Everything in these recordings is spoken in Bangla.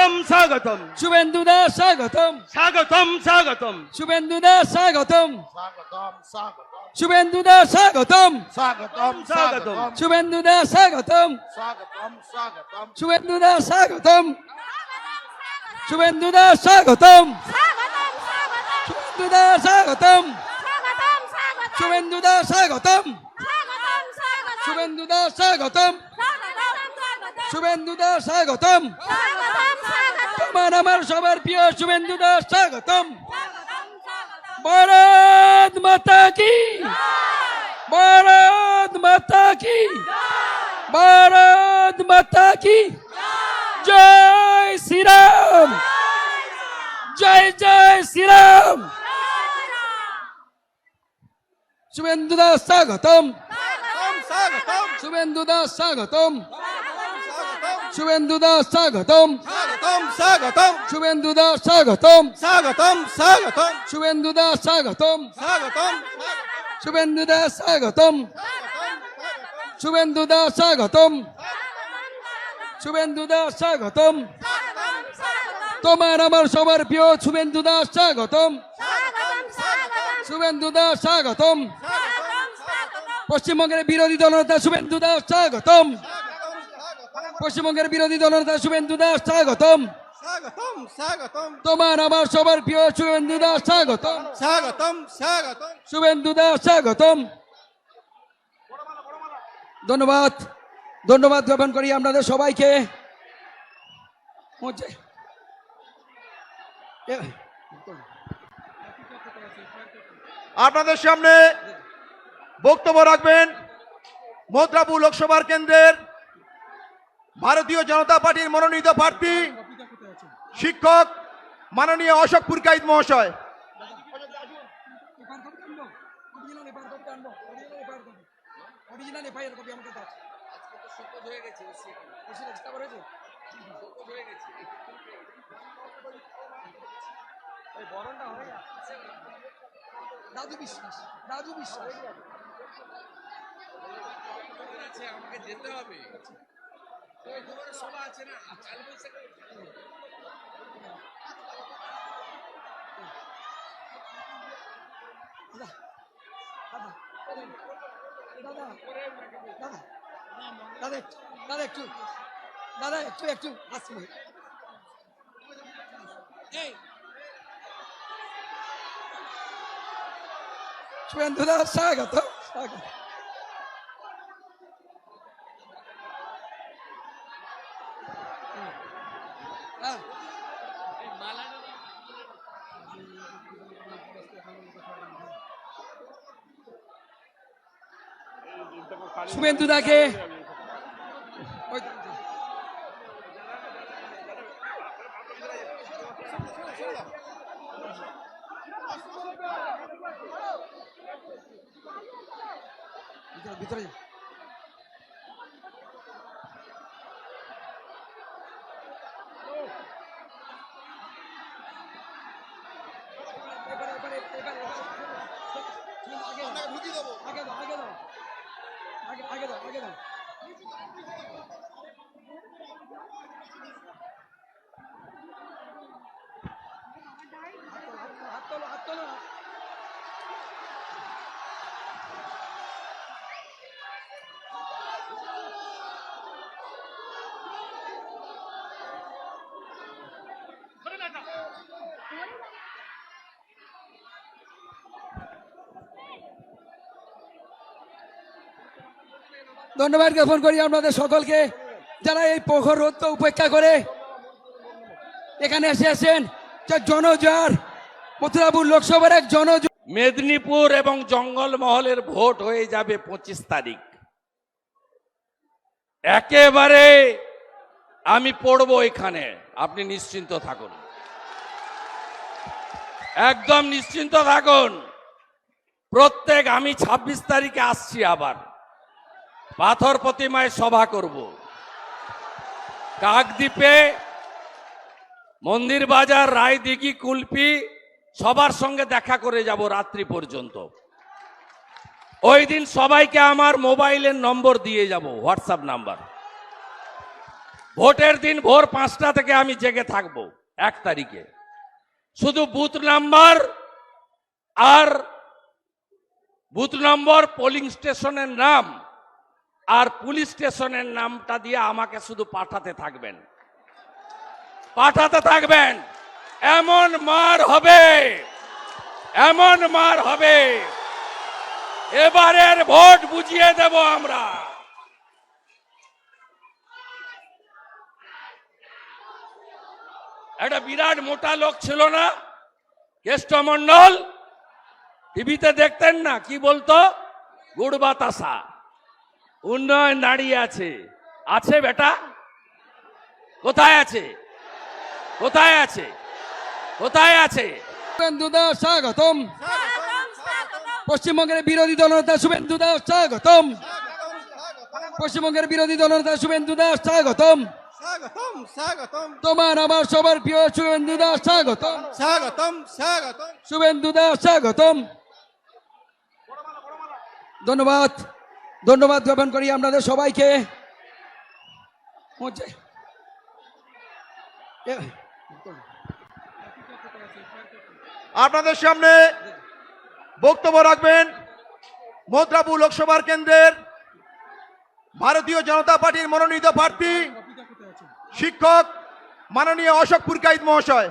স্বাগতম স্বাগতম শুভেন্দুদা স্বাগতম স্বাগতম স্বাগতম শুভেন্দুদা স্বাগতম স্বাগতম স্বাগতম শুভেন্দুদা স্বাগতম স্বাগতম স্বাগতম। স্বাগতম শুভেন্দুদা স্বাগতম স্বাগতম স্বাগতম শুভেন্দুদা স্বাগতম শুভেন্দুদা স্বাগতম শুভেন্দুদা স্বাগতম শুভেন্দুদা স্বাগতম শুভেন্দুদা স্বাগতম শুভেন্দুদা স্বাগতম তোমার আমার সবার প্রিয় শুভেন্দুদা স্বাগতম। ভারত মাতা কি? ভারত মাতা কি? ভারত মাতা কি? জয় শ্রীরাম। জয় জয় শ্রীরাম। শুভেন্দুদা স্বাগতম। স্বাগতম শুভেন্দুদা স্বাগতম। শুভেন্দুদা স্বাগতম। স্বাগতম স্বাগতম। শুভেন্দুদা স্বাগতম। স্বাগতম স্বাগতম। শুভেন্দুদা স্বাগতম। স্বাগতম। শুভেন্দুদা স্বাগতম। শুভেন্দুদা স্বাগতম। শুভেন্দুদা স্বাগতম। তোমার আমার সবার প্রিয় শুভেন্দুদা স্বাগতম। শুভেন্দুদা স্বাগতম। পশ্চিমবঙ্গের বিরোধী দলনেতা শুভেন্দুদা স্বাগতম। পশ্চিমবঙ্গের বিরোধী দলনেতা শুভেন্দুদা স্বাগতম। স্বাগতম স্বাগতম। তোমার আমার সবার প্রিয় শুভেন্দুদা স্বাগতম। স্বাগতম স্বাগতম। শুভেন্দুদা স্বাগতম। ধন্যবাদ ধন্যবাদ জ্ঞাপন করি আপনাদের সবাইকে। আপনাদের সামনে বক্তব্য রাখবেন মদ্রাপুর লোকসভার কেন্দ্রের ভারতীয় জনতা পার্টির মনোনীত প্রার্থী শিক্ষক মাননীয় অশোক পুরকাইত মহাশয়। রাজু বিশ্বাস রাজু বিশ্বাস। আমাকে যেতে হবে। সভা আছে না? চাল বৈশাখে দাদা দাদা দাদা একটু দাদা একটু দাদা একটু একটু আসছি এই। শুভেন্দু দাদা স্বাগত স্বাগত হ্যাঁ শুভেন্দু দাকে ভিতরে এবারে, এবারে। আগে দাও, আগে দাও, আগে দাও। আগে আগে দাও আগে দাও হাত তোলো হাত তোলো ধন্যবাদ জ্ঞাপন করি আপনাদের সকলকে যারা এই প্রখর রোদ উপেক্ষা করে এখানে এসেছেন যা জনজোয়ার মথুরাপুর লোকসভার এক জনজোয়ার মেদিনীপুর এবং জঙ্গলমহলের ভোট হয়ে যাবে পঁচিশ তারিখ। একেবারে আমি পড়ব এখানে। আপনি নিশ্চিন্ত থাকুন। একদম নিশ্চিন্ত থাকুন। প্রত্যেক আমি ২৬ তারিখে আসছি আবার। পাথর প্রতিমায় সভা করব। কাকদ্বীপে মন্দির বাজার রায়দিঘি কুলপি, সবার সঙ্গে দেখা করে যাব রাত্রি পর্যন্ত। ওই দিন সবাইকে আমার মোবাইলের নম্বর দিয়ে যাব, হোয়াটসঅ্যাপ নাম্বার। ভোটের দিন ভোর পাঁচটা থেকে আমি জেগে থাকব, এক তারিখে। শুধু বুথ নাম্বার আর বুথ নম্বর, পোলিং স্টেশনের নাম আর পুলিশ স্টেশনের নামটা দিয়ে আমাকে শুধু পাঠাতে থাকবেন। পাঠাতে থাকবেন। এমন মার হবে। এমন মার হবে। এবারের ভোট বুঝিয়ে দেব আমরা। একটা বিরাট মোটা লোক ছিল না? কেষ্টমন্ডল টিভিতে দেখতেন না? কি বলতো? গুড় বাতাসা উন্নয়ন দাঁড়িয়ে আছে। আছে বেটা? কোথায় আছে? কোথায় আছে? কোথায় আছে? শুভেন্দু দাস স্বাগতম। পশ্চিমবঙ্গের বিরোধী দলনেতা শুভেন্দু দাস স্বাগতম। পশ্চিমবঙ্গের বিরোধী দলনেতা শুভেন্দু দাস স্বাগতম। স্বাগতম স্বাগতম। তোমার আমার সবার প্রিয় শুভেন্দু দাস স্বাগতম। স্বাগতম স্বাগতম। শুভেন্দু দাস স্বাগতম। ধন্যবাদ। ধন্যবাদ জ্ঞাপন করি আপনাদের সবাইকে। আপনাদের সামনে বক্তব্য রাখবেন মদ্রাপুর লোকসভার কেন্দ্রের ভারতীয় জনতা পার্টির মনোনীত প্রার্থী শিক্ষক মাননীয় অশোক পুরকাইত মহাশয়।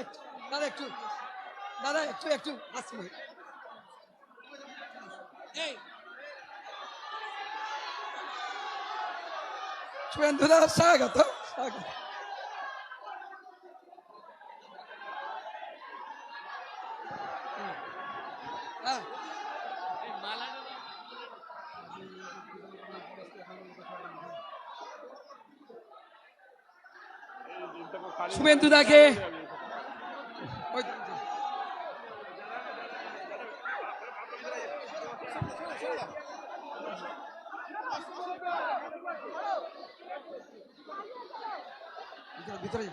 একটু দাদা একটু দাদা একটু একটু আসছি ভাই শুভেন্দু দাদা স্বাগত স্বাগত হ্যাঁ শুভেন্দু দাকে ভিতরে।